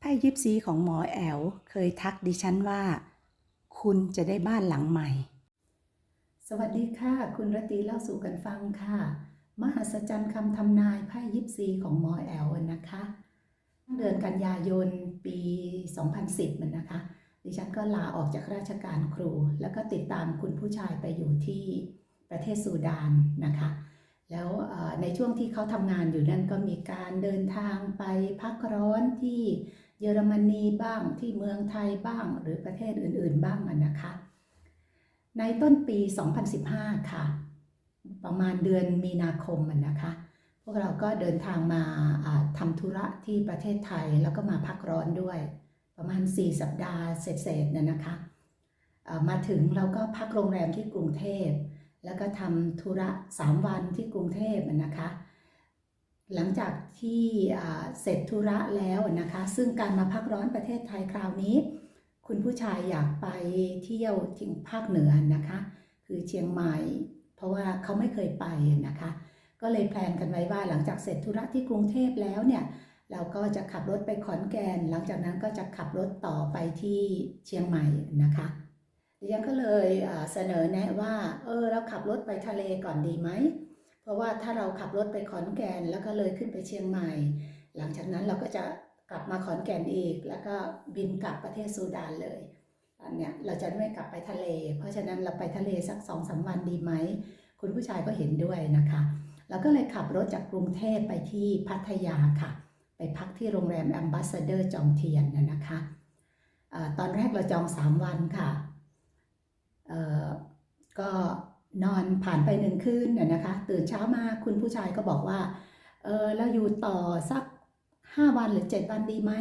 ไพ่ยิปซีของหมอแอลเคยทักดิฉันว่า คุณจะได้บ้านหลังใหม่ สวัสดีค่ะ คุณรตีเล่าสู่กันฟังค่ะ มหัศจรรย์คำทำนายไพ่ยิปซีของหมอแอลนะคะเดือนกันยายนปี 2010มันนะคะ ดิฉันก็ลาออกจากราชการครู แล้วก็ติดตามคุณผู้ชายไปอยู่ที่ประเทศซูดานนะคะ แล้วในช่วงที่เขาทำงานอยู่นั่นก็มีการเดินทางไปพักร้อนที่ เยอรมนีบ้างที่เมืองไทยบ้าง หรือประเทศอื่นๆบ้างอะนะคะ ในต้นปี 2015 ค่ะ ประมาณเดือนมีนาคมมันนะคะ พวกเราก็เดินทางมาทำธุระที่ประเทศไทยแล้วก็มาพักร้อนด้วย ประมาณ 4 สัปดาห์เศษๆน่ะนะคะ มาถึงเราก็พักโรงแรมที่กรุงเทพ แล้วก็ทำธุระ 3 วันที่กรุงเทพอะนะคะ หลังจากที่เสร็จธุระแล้วนะคะ ซึ่งการมาพักร้อนประเทศไทยคราวนี้ คุณผู้ชายอยากไปเที่ยวที่ภาคเหนือนะคะ คือเชียงใหม่ เพราะว่าเขาไม่เคยไปนะคะ ก็เลยแพลนกันไว้ว่าหลังจากเสร็จธุระที่กรุงเทพแล้วเนี่ยเราก็จะขับรถไปขอนแก่นหลังจากนั้นก็จะขับรถต่อไปที่เชียงใหม่นะคะดิฉันก็เลยเสนอแนะว่า เออเราขับรถไปทะเลก่อนดีไหม เพราะว่าถ้าเราขับรถไปขอนแก่นแล้วก็เลยขึ้นไปเชียงใหม่ หลังจากนั้นเราก็จะกลับมาขอนแก่นอีก แล้วก็บินกลับประเทศซูดานเลยอันเนี้ยเราจะไม่กลับไปทะเล เพราะฉะนั้นเราไปทะเลสักสองสามวันดีไหม คุณผู้ชายก็เห็นด้วยนะคะเราก็เลยขับรถจากกรุงเทพไปที่พัทยาค่ะ ไปพักที่โรงแรม Ambassador จอมเทียนนะคะตอนแรกเราจอง 3 วันค่ะก็ นอนผ่านไปหนึ่งคืนน่ะนะคะ ตื่นเช้ามาคุณผู้ชายก็บอกว่า เออเราอยู่ต่อสัก 5 วันหรือ 7 วันดีไหม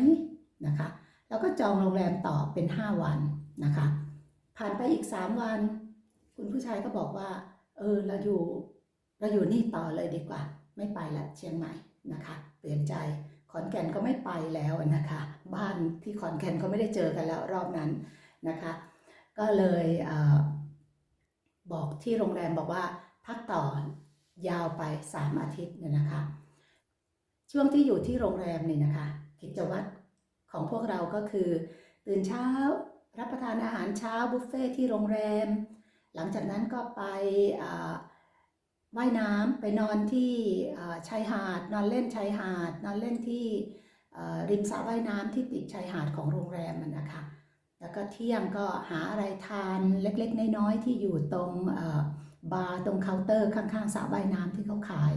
นะคะแล้วก็จองโรงแรมต่อเป็น 5 วันนะคะ ผ่านไปอีก 3 วัน คุณผู้ชายก็บอกว่า เออเราอยู่เราอยู่นี่ต่อเลยดีกว่า ไม่ไปละเชียงใหม่นะคะ เปลี่ยนใจขอนแก่นก็ไม่ไปแล้วนะคะ บ้านที่ขอนแก่นก็ไม่ได้เจอกันแล้วรอบนั้นนะคะ ก็เลยเออ บอกที่โรงแรมบอกว่าพักต่อยาวไป 3 อาทิตย์เนี่ยนะคะ ช่วงที่อยู่ที่โรงแรมเนี่ยนะคะ กิจวัตรของพวกเราก็คือ ตื่นเช้ารับประทานอาหารเช้าบุฟเฟ่ที่โรงแรม หลังจากนั้นก็ไปว่ายน้ำไปนอนที่ชายหาด นอนเล่นชายหาด นอนเล่นที่ริมสระว่ายน้ำที่ติดชายหาดของโรงแรมมันนะคะ แล้วก็เที่ยงก็หาอะไรทานเล็กๆ น้อยๆที่อยู่ตรงบาร์ตรงเคาน์เตอร์ข้างๆสระว่ายน้ำที่เขาขาย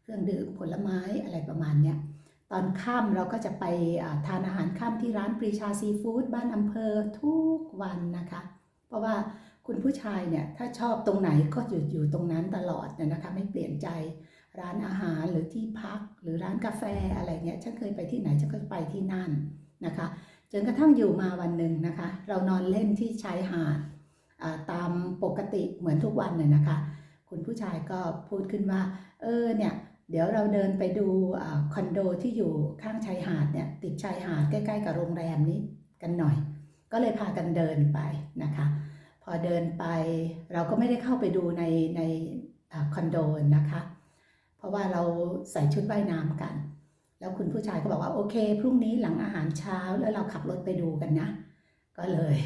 เครื่องดื่มผลไม้อะไรประมาณเนี้ยตอนค่ำเราก็จะไปทานอาหารค่ำที่ร้านปรีชาซีฟู้ดบ้านอำเภอทุกวันนะคะ เพราะว่าคุณผู้ชายเนี่ยถ้าชอบตรงไหนก็อยู่อยู่ตรงนั้นตลอดเนี่ยนะคะไม่เปลี่ยนใจร้านอาหารหรือที่พักหรือร้านกาแฟอะไรเงี้ยฉันเคยไปที่ไหนฉันก็ไปที่นั่นนะคะ จนกระทั่งอยู่มาวันหนึ่งนะคะ เรานอนเล่นที่ชายหาดตามปกติเหมือนทุกวันเนี่ยนะคะ คุณผู้ชายก็พูดขึ้นว่า เออเนี่ย เดี๋ยวเราเดินไปดูอคอนโดที่อยู่ข้างชายหาดเนี่ยติดชายหาดใกล้ๆกับโรงแรมนี้กันหน่อย ก็เลยพากันเดินไปนะคะ พอเดินไปเราก็ไม่ได้เข้าไปดูในในอคอนโดนะคะ เพราะว่าเราใส่ชุดว่ายน้ำกัน แล้วคุณผู้ชายก็บอกว่าโอเค พรุ่งนี้หลังอาหารเช้าแล้วเราขับรถไปดูกันนะ ก็เลย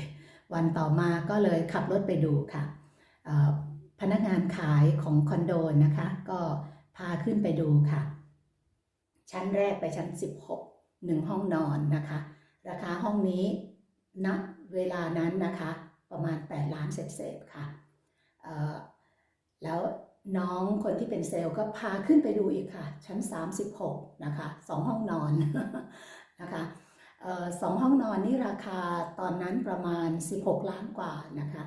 วันต่อมาก็เลยขับรถไปดูค่ะพนักงานขายของคอนโดนะคะ ก็พาขึ้นไปดูค่ะ ชั้นแรกไปชั้น 16หนึ่งห้องนอนนะคะ ราคาห้องนี้ณเวลานั้นนะคะ ประมาณ 8 ล้านเศษๆค่ะแล้ว น้องคนที่เป็นเซลล์ก็พาขึ้นไปดูอีกค่ะ ชั้น 36 นะคะสองห้องนอนนะคะออสองห้องนอนนี่ราคาตอนนั้นประมาณ 16 ล้านกว่านะคะ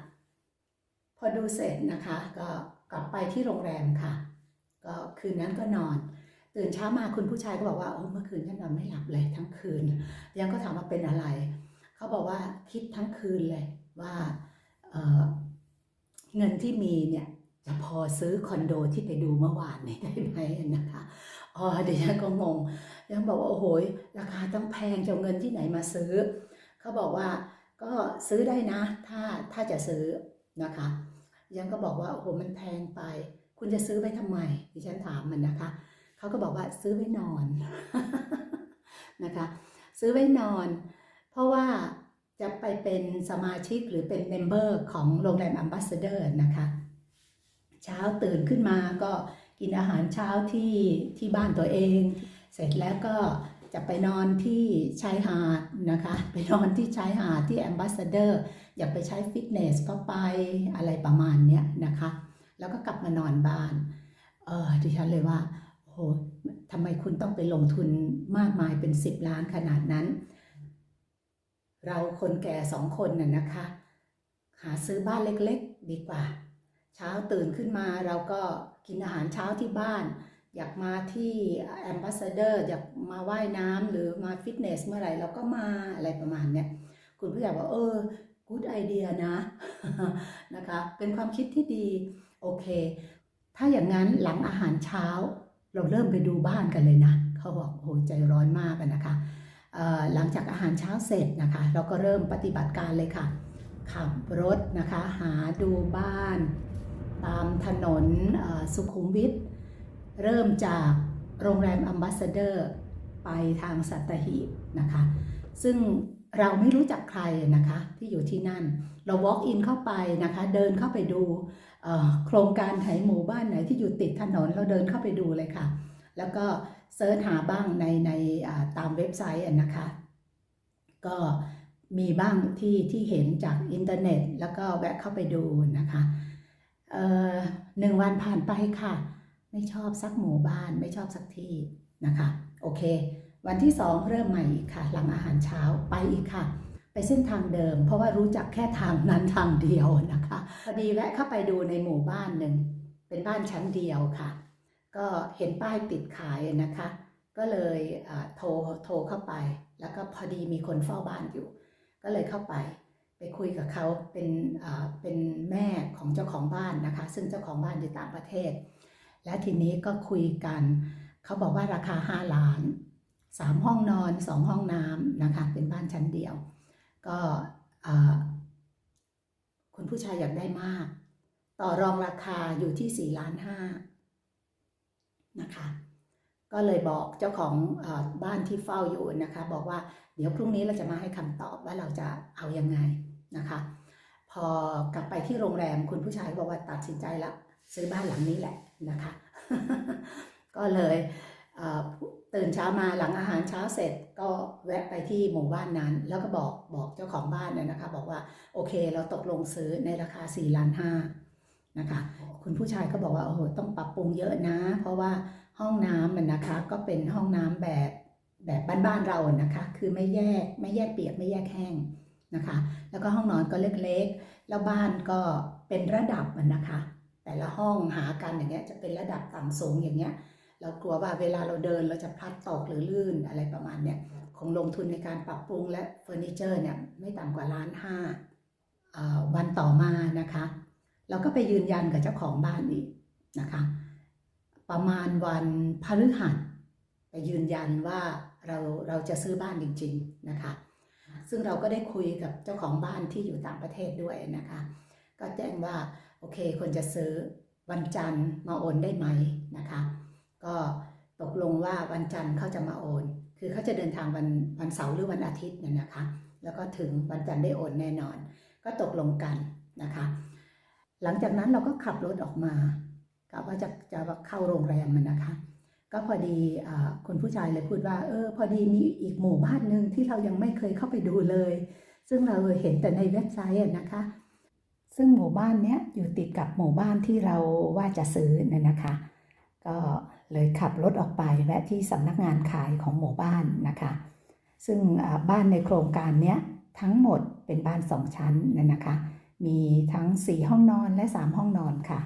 พอดูเสร็จนะคะก็กลับไปที่โรงแรมค่ะ ก็คืนนั้นก็นอน ตื่นเช้ามาคุณผู้ชายก็บอกว่าโอ้เมื่อคืนฉันนอนไม่หลับเลยทั้งคืน ยังก็ถามว่าเป็นอะไร เขาบอกว่าคิดทั้งคืนเลยว่าเเงินที่มีเนี่ย จะพอซื้อคอนโดที่ไปดูเมื่อวานนี้ได้ไหมนะคะอ๋อเดี๋ยวฉันก็งงยังบอกว่าโอ้โหราคาต้องแพงจะเอาเงินที่ไหนมาซื้อ เขาบอกว่าก็ซื้อได้นะ ถ้าถ้าจะซื้อนะคะ ยังก็บอกว่าโอ้โหมันแพงไป คุณจะซื้อไว้ทำไมดิฉันถามมันนะคะ เขาก็บอกว่าซื้อไว้นอนนะคะ ซื้อไว้นอน เพราะว่าจะไปเป็นสมาชิกหรือเป็นเมมเบอร์ของโรงแรม Ambassador นะคะ เช้าตื่นขึ้นมาก็กินอาหารเช้าที่ที่บ้านตัวเอง เสร็จแล้วก็จะไปนอนที่ชายหาดนะคะ ไปนอนที่ชายหาดที่ Ambassador อยากไปใช้ฟิตเนสก็ไปอะไรประมาณเนี้ยนะคะ แล้วก็กลับมานอนบ้าน เออดิฉันเลยว่าโอ้โหทำไมคุณต้องไปลงทุนมากมายเป็น 10 ล้านขนาดนั้น เราคนแก่สองคนน่ะนะคะ หาซื้อบ้านเล็กๆ ดีกว่า เช้าตื่นขึ้นมาเราก็กินอาหารเช้าที่บ้าน อยากมาที่แอมบ s สเดอร์อยากมาว่ายน้ำหรือมาฟิตเนสเมื่อไหร่เราก็มาอะไรประมาณเนี้ยคุณผู้ใหญ่บอกเออ good idea นะนะคะเป็นความคิดที่ดี โอเค ถ้าอย่างนั้นหลังอาหารเช้า เราเริ่มไปดูบ้านกันเลยนะเขาบอกโอ้โหใจร้อนมากนะคะหลังจากอาหารเช้าเสร็จนะคะ เราก็เริ่มปฏิบัติการเลยค่ะขับรถนะคะ หาดูบ้าน ตามถนนสุขุมวิทเริ่มจากโรงแรมอัมบ s สเดอร์ไปทางสัตหีบนะคะ ซึ่งเราไม่รู้จักใครนะคะที่อยู่ที่นั่น เรา walk in เข้าไปนะคะ เดินเข้าไปดูโครงการไหนหมู่บ้านไหนที่อยู่ติดถนนเราเดินเข้าไปดูเลยค่ะ แล้วก็เซิร์ชหาบ้างในในตามเว็บไซต์นะคะ ก็มีบ้างที่ที่เห็นจากอินเทอร์เน็ต แล้วก็แวะเข้าไปดูนะคะ หนึ่งวันผ่านไปค่ะ ไม่ชอบสักหมู่บ้านไม่ชอบสักที่นะคะ โอเค วันที่สองเริ่มใหม่อีกค่ะ หลังอาหารเช้าไปอีกค่ะ ไปเส้นทางเดิม เพราะว่ารู้จักแค่ทางนั้นทางเดียวนะคะพอดีแวะเข้าไปดูในหมู่บ้านหนึ่งเป็นบ้านชั้นเดียวค่ะ ก็เห็นป้ายติดขายนะคะ ก็เลยโทรโทรเข้าไป แล้วก็พอดีมีคนเฝ้าบ้านอยู่ ก็เลยเข้าไป ไปคุยกับเขาเป็นเป็นแม่ของเจ้าของบ้านนะคะ ซึ่งเจ้าของบ้านอยู่ต่างประเทศ และทีนี้ก็คุยกันเขาบอกว่าราคา5ล้าน3ห้องนอน2ห้องน้ำนะคะ เป็นบ้านชั้นเดียว ก็คุณผู้ชายอยากได้มาก ต่อรองราคาอยู่ที่4ล้านห้านะคะก็เลยบอกเจ้าของอบ้านที่เฝ้าอยู่นะคะ บอกว่าเดี๋ยวพรุ่งนี้เราจะมาให้คำตอบว่าเราจะเอายังไง นะคะ พอกลับไปที่โรงแรมคุณผู้ชายบอกว่าตัดสินใจแล้วซื้อบ้านหลังนี้แหละนะคะ ก็เลยตื่นเช้ามาหลังอาหารเช้าเสร็จก็แวะไปที่หมู่บ้านนั้น แล้วก็บอกบอกเจ้าของบ้านเนี่ยนะคะ บอกว่าโอเคเราตกลงซื้อในราคา4ล้านห้านะคะคุณผู้ชายก็บอกว่าโอ้โหต้องปรับปรุงเยอะนะ เพราะว่าห้องน้ำมันนะคะก็เป็นห้องน้ำแบบแบบบ้านๆเราอะนะคะ คือไม่แยกไม่แยกเปียกไม่แยกแห้ง นะคะ แล้วก็ห้องนอนก็เล็กๆ แล้วบ้านก็เป็นระดับมันนะคะ แต่ละห้องหากันอย่างเงี้ยจะเป็นระดับต่ำสูงอย่างเงี้ย เรากลัวว่าเวลาเราเดินเราจะพลัดตกหรือลื่นอะไรประมาณเนี้ยคงลงทุนในการปรับปรุงและเฟอร์นิเจอร์เนี่ยไม่ต่ำกว่าล้านห้าวันต่อมานะคะ เราก็ไปยืนยันกับเจ้าของบ้านอีกนะคะ ประมาณวันพฤหัสไปยืนยันว่าเราเราจะซื้อบ้านจริง ๆ นะคะ ซึ่งเราก็ได้คุยกับเจ้าของบ้านที่อยู่ต่างประเทศด้วยนะคะ ก็แจ้งว่าโอเคคนจะซื้อวันจันทร์มาโอนได้ไหมนะคะ ก็ตกลงว่าวันจันทร์เขาจะมาโอน คือเขาจะเดินทางวันวันเสาร์หรือวันอาทิตย์เนี่ยนะคะ แล้วก็ถึงวันจันทร์ได้โอนแน่นอน ก็ตกลงกันนะคะ หลังจากนั้นเราก็ขับรถออกมากะว่าจะจะเข้าโรงแรมมันนะคะ ก็พอดีคุณผู้ชายเลยพูดว่า เออ พอดีมีอีกหมู่บ้านหนึ่งที่เรายังไม่เคยเข้าไปดูเลย ซึ่งเราเห็นแต่ในเว็บไซต์นะคะ ซึ่งหมู่บ้านเนี้ยอยู่ติดกับหมู่บ้านที่เราว่าจะซื้อน่ะนะคะ ก็เลยขับรถออกไปแวะที่สำนักงานขายของหมู่บ้านนะคะ ซึ่งบ้านในโครงการเนี้ยทั้งหมดเป็นบ้านสองชั้นน่ะนะคะ มีทั้ง 4 ห้องนอนและ 3 ห้องนอนค่ะ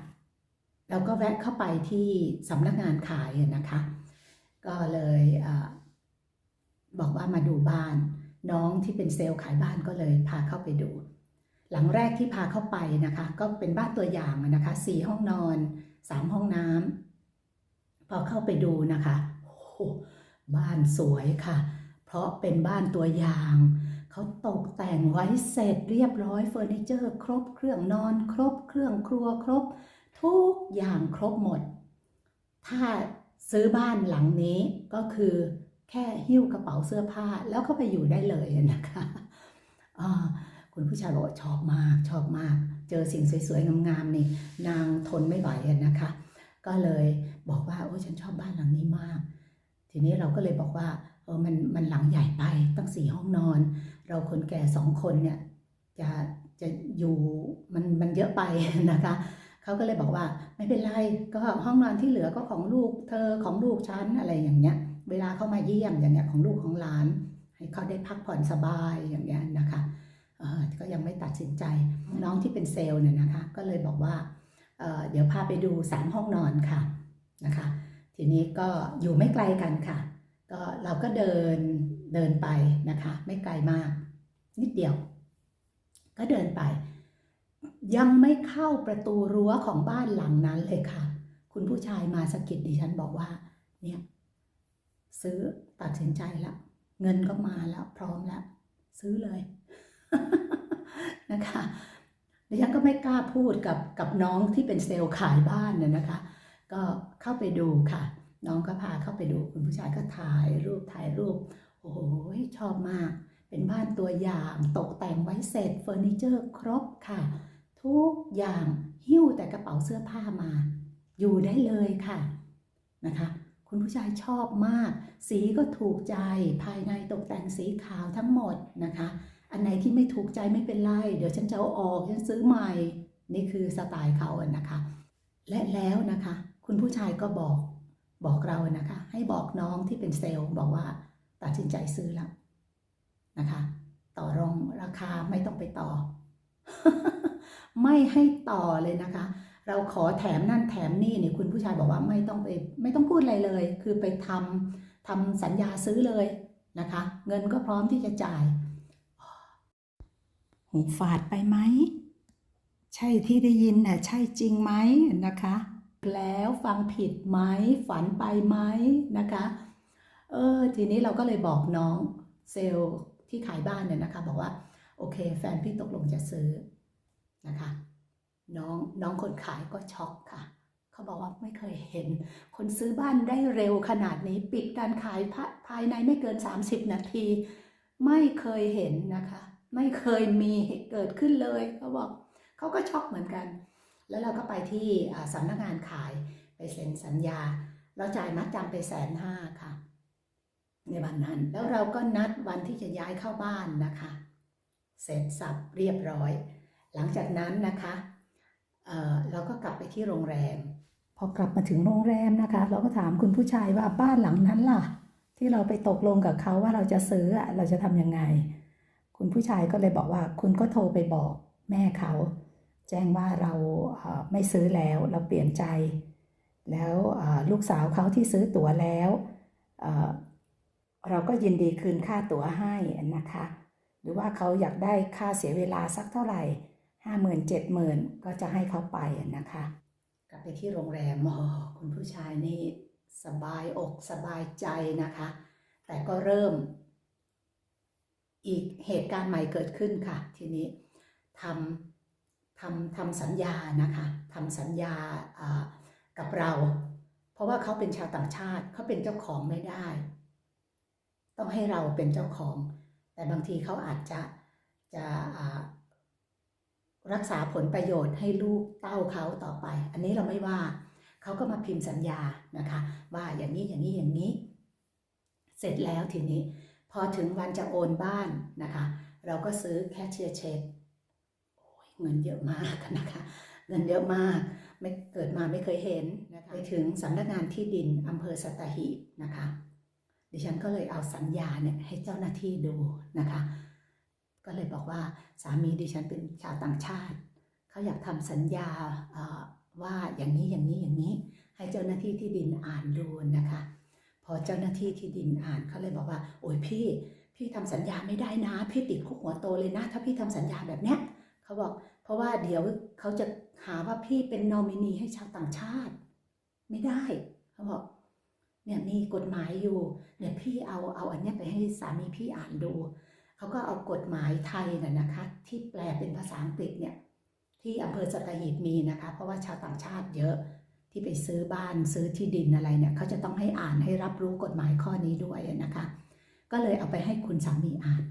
เราก็แวะเข้าไปที่สำนักงานขายนะคะ ก็เลยอบอกว่ามาดูบ้าน น้องที่เป็นเซลล์ขายบ้านก็เลยพาเข้าไปดู หลังแรกที่พาเข้าไปนะคะ ก็เป็นบ้านตัวอย่างนะคะสี่ห้องนอนสามห้องน้ำพอเข้าไปดูนะคะโอ้โหบ้านสวยค่ะ เพราะเป็นบ้านตัวอย่างเขาตกแต่งไว้เสร็จเรียบร้อยเฟอร์นิเจอร์ ครบเครื่องนอน ครบเครื่องครัวครบ ทุกอย่างครบหมด ถ้าซื้อบ้านหลังนี้ก็คือแค่หิ้วกระเป๋าเสื้อผ้าแล้วก็ไปอยู่ได้เลยนะคะคุณผู้ชายบอกชอบมากชอบมาก เจอสิ่งสวยๆงามๆนี่นางทนไม่ไหวนะคะ ก็เลยบอกว่าโอ้ฉันชอบบ้านหลังนี้มาก ทีนี้เราก็เลยบอกว่าเออมันมันหลังใหญ่ไปตั้งสี่ห้องนอน เราคนแก่สองคนเนี่ยจะจะอยู่มันมันเยอะไปนะคะ เขาก็เลยบอกว่าไม่เป็นไรก็ห้องนอนที่เหลือก็ของลูกเธอของลูกฉันอะไรอย่างเงี้ย เวลาเขามาเยี่ยมอย่างเงี้ยของลูกของหลาน ให้เขาได้พักผ่อนสบายอย่างเงี้ยนะคะเออก็ยังไม่ตัดสินใจน้องที่เป็นเซลล์เนี่ยนะคะ ก็เลยบอกว่าเออเดี๋ยวพาไปดูสามห้องนอนค่ะนะคะ ทีนี้ก็อยู่ไม่ไกลกันค่ะ ก็เราก็เดินเดินไปนะคะ ไม่ไกลมาก นิดเดียว ก็เดินไป ยังไม่เข้าประตูรั้วของบ้านหลังนั้นเลยค่ะ คุณผู้ชายมาสะกิดดิฉันบอกว่า เนี่ย ซื้อตัดสินใจแล้ว เงินก็มาแล้ว พร้อมแล้ว ซื้อเลยนะคะดิฉันก็ไม่กล้าพูดกับกับน้องที่เป็นเซลล์ขายบ้านน่ะนะคะ ก็เข้าไปดูค่ะ น้องก็พาเข้าไปดูคุณผู้ชายก็ถ่ายรูปถ่ายรูป โอ้โหชอบมาก เป็นบ้านตัวอย่างตกแต่งไว้เสร็จเฟอร์นิเจอร์ครบค่ะ ทุกอย่างหิ้วแต่กระเป๋าเสื้อผ้ามา อยู่ได้เลยค่ะนะคะ คุณผู้ชายชอบมาก สีก็ถูกใจภายในตกแต่งสีขาวทั้งหมดนะคะ อันไหนที่ไม่ถูกใจไม่เป็นไร เดี๋ยวฉันจะเอาออกฉันซื้อใหม่ นี่คือสไตล์เขาอะนะคะ และแล้วนะคะ คุณผู้ชายก็บอกบอกเรานะคะ ให้บอกน้องที่เป็นเซลล์บอกว่าตัดสินใจซื้อแล้วนะคะ ต่อรองราคาไม่ต้องไปต่อ ไม่ให้ต่อเลยนะคะ เราขอแถมนั่นแถมนี่เนี่ยคุณผู้ชายบอกว่าไม่ต้องไปไม่ต้องพูดอะไรเลย คือไปทำทำสัญญาซื้อเลยนะคะ เงินก็พร้อมที่จะจ่าย หูฝาดไปไหม ใช่ที่ได้ยินน่ะใช่จริงไหมนะคะ แล้วฟังผิดไหมฝันไปไหมนะคะเออทีนี้เราก็เลยบอกน้องเซลล์ที่ขายบ้านเนี่ยนะคะ บอกว่า โอเค แฟนพี่ตกลงจะซื้อ นะคะ น้องน้องคนขายก็ช็อกค่ะ เขาบอกว่าไม่เคยเห็น คนซื้อบ้านได้เร็วขนาดนี้ปิดการขายภายในไม่เกิน 30 นาที ไม่เคยเห็นนะคะ ไม่เคยมีเกิดขึ้นเลยเขาบอกเขาก็ช็อกเหมือนกัน แล้วเราก็ไปที่สำนักงานขายไปเซ็นสัญญา เราจ่ายมัดจำไปแสนห้าค่ะ ในวันนั้นแล้วเราก็นัดวันที่จะย้ายเข้าบ้านนะคะ เสร็จสับเรียบร้อย หลังจากนั้นนะคะเเราก็กลับไปที่โรงแรม พอกลับมาถึงโรงแรมนะคะ เราก็ถามคุณผู้ชายว่าบ้านหลังนั้นล่ะ ที่เราไปตกลงกับเขาว่าเราจะซื้อเราจะทำยังไง คุณผู้ชายก็เลยบอกว่าคุณก็โทรไปบอกแม่เขา แจ้งว่าเราไม่ซื้อแล้วเราเปลี่ยนใจ แล้วลูกสาวเขาที่ซื้อตั๋วแล้วเราก็ยินดีคืนค่าตั๋วให้นะคะ หรือว่าเขาอยากได้ค่าเสียเวลาสักเท่าไหร่ ห้าหมื่นเจ็ดหมื่นก็จะให้เขาไปนะคะ กลับไปที่โรงแรมอ๋อคุณผู้ชายนี่สบายอกสบายใจนะคะ แต่ก็เริ่ม อีกเหตุการณ์ใหม่เกิดขึ้นค่ะ ทีนี้ทำทำทำสัญญานะคะทำสัญญากับเรา เพราะว่าเขาเป็นชาวต่างชาติเขาเป็นเจ้าของไม่ได้ ต้องให้เราเป็นเจ้าของ แต่บางทีเขาอาจจะจะอ่า รักษาผลประโยชน์ให้ลูกเต้าเขาต่อไป อันนี้เราไม่ว่าเขาก็มาพิมพ์สัญญานะคะ ว่าอย่างนี้อย่างนี้อย่างนี้ เสร็จแล้วทีนี้ พอถึงวันจะโอนบ้านนะคะ เราก็ซื้อแคชเชียร์เช็คโอ้ยเงินเยอะมากนะคะเงินเยอะมากไม่เกิดมาไม่เคยเห็นนะคะไปถึงสำนักงานที่ดินอำเภอสัตหีบนะคะ ดิฉันก็เลยเอาสัญญาเนี่ยให้เจ้าหน้าที่ดูนะคะ ก็เลยบอกว่าสามีดิฉันเป็นชาวต่างชาติเขาอยากทำสัญญาว่าอย่างนี้อย่างนี้อย่างนี้ ให้เจ้าหน้าที่ที่ดินอ่านดูนะคะ พอเจ้าหน้าที่ที่ดินอ่านเขาเลยบอกว่า โอ้ยพี่ พี่ทำสัญญาไม่ได้นะ พี่ติดคุกหัวโตเลยนะ ถ้าพี่ทำสัญญาแบบเนี้ยเขาบอก เพราะว่าเดี๋ยวเขาจะหาว่าพี่เป็นนอมินีให้ชาวต่างชาติ ไม่ได้เขาบอกเนี่ยมีกฎหมายอยู่เนี่ยพี่เอาเอาอันนี้ไปให้สามีพี่อ่านดู เขาก็เอากฎหมายไทยน่ะนะคะ ที่แปลเป็นภาษาอังกฤษเนี่ยที่อำเภอสัตหีบมีนะคะ เพราะว่าชาวต่างชาติเยอะที่ไปซื้อบ้านซื้อที่ดินอะไรเนี่ยเขาจะต้องให้อ่านให้รับรู้กฎหมายข้อนี้ด้วยนะคะ ก็เลยเอาไปให้คุณสามีอ่าน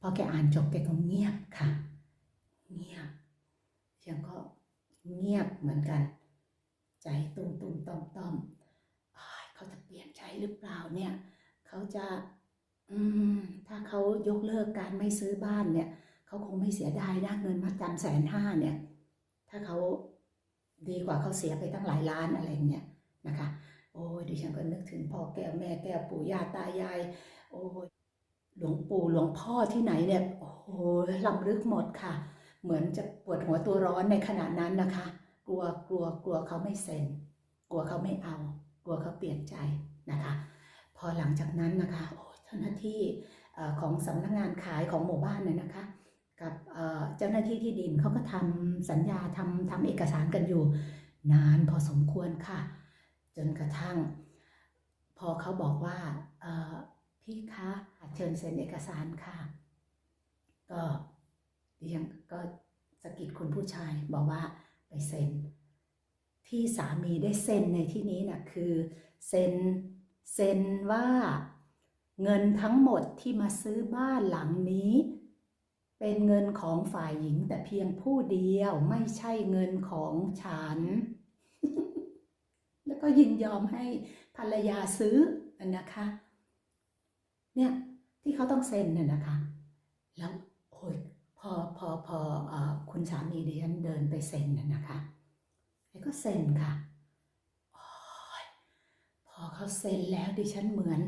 พอแกอ่านจบแกก็เงียบค่ะ เงียบฉันก็เงียบเหมือนกัน ใจตุ้มตุ้มต้อมต้อมเขาจะเปลี่ยนใจหรือเปล่าเนี่ยเขาจะ ถ้าเขายกเลิกการไม่ซื้อบ้านเนี่ยเขาคงไม่เสียดายนะเงินมาจำแสนห้าเนี่ย ถ้าเขาดีกว่าเขาเสียไปตั้งหลายล้านอะไรเงี้ยนะคะ โอ้ยดิฉันก็นึกถึงพ่อแก้วแม่แก้วปู่ย่าตายาย โอ้ยหลวงปู่หลวงพ่อที่ไหนเนี่ยโอ้โหลำลึกหมดค่ะ เหมือนจะปวดหัวตัวร้อนในขณะนั้นนะคะ กลัวกลัวกลัวเขาไม่เซ็น กลัวเขาไม่เอา กลัวเขาเปลี่ยนใจนะคะ พอหลังจากนั้นนะคะโจ้าหน้าที่ของสำนักงานขายของหมู่บ้านเนี่ยนะคะ กับเจ้าหน้าที่ที่ดินเขาก็ทำสัญญาทำทำเอกสารกันอยู่ นานพอสมควรค่ะ จนกระทั่ง พอเขาบอกว่าพี่คะเชิญเซ็นเอกสารค่ะ ก็ดิฉันก็สะกิดคุณผู้ชายบอกว่าไปเซ็น ที่สามีได้เซ็นในที่นี้นะคือเซ็นเซ็นว่า เงินทั้งหมดที่มาซื้อบ้านหลังนี้ เป็นเงินของฝ่ายหญิงแต่เพียงผู้เดียวไม่ใช่เงินของฉัน แล้วก็ยินยอมให้ภรรยาซื้อนะคะ เนี่ยที่เขาต้องเซ็นน่ะนะคะ แล้วโอ้ยพอพอพออคุณสามีดิฉันเดินไปเซ็นน่ะนะคะแล้วก็เซ็นค่ะอพอเขาเซ็นแล้วดิฉันเหมือน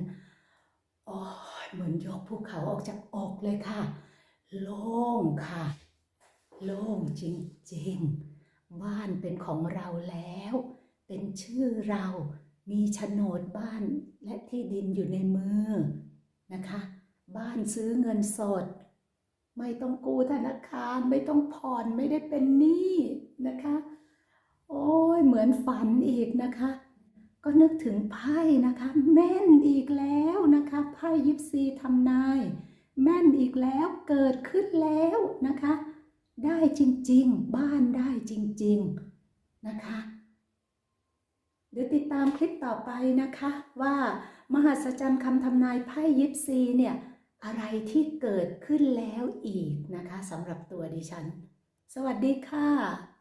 โอ้ยเหมือนยกภูเขาออกจากอกเลยค่ะ โล่งค่ะ โล่งจริงๆ บ้านเป็นของเราแล้ว เป็นชื่อเรา มีโฉนดบ้านและที่ดินอยู่ในมือนะคะ บ้านซื้อเงินสด ไม่ต้องกู้ธนาคาร ไม่ต้องผ่อน ไม่ได้เป็นหนี้นะคะ โอ้ยเหมือนฝันอีกนะคะ ก็นึกถึงไพ่นะคะแม่นอีกแล้วนะคะไพ่ยิปซีทำนาย แม่นอีกแล้วเกิดขึ้นแล้วนะคะ ได้จริงๆ บ้านได้จริง ๆนะคะเดี๋ยวติดตามคลิปต่อไปนะคะ ว่ามหัศจรรย์คำทำนายไพ่ยิปซีเนี่ยอะไรที่เกิดขึ้นแล้วอีกนะคะสำหรับตัวดิฉัน สวัสดีค่ะ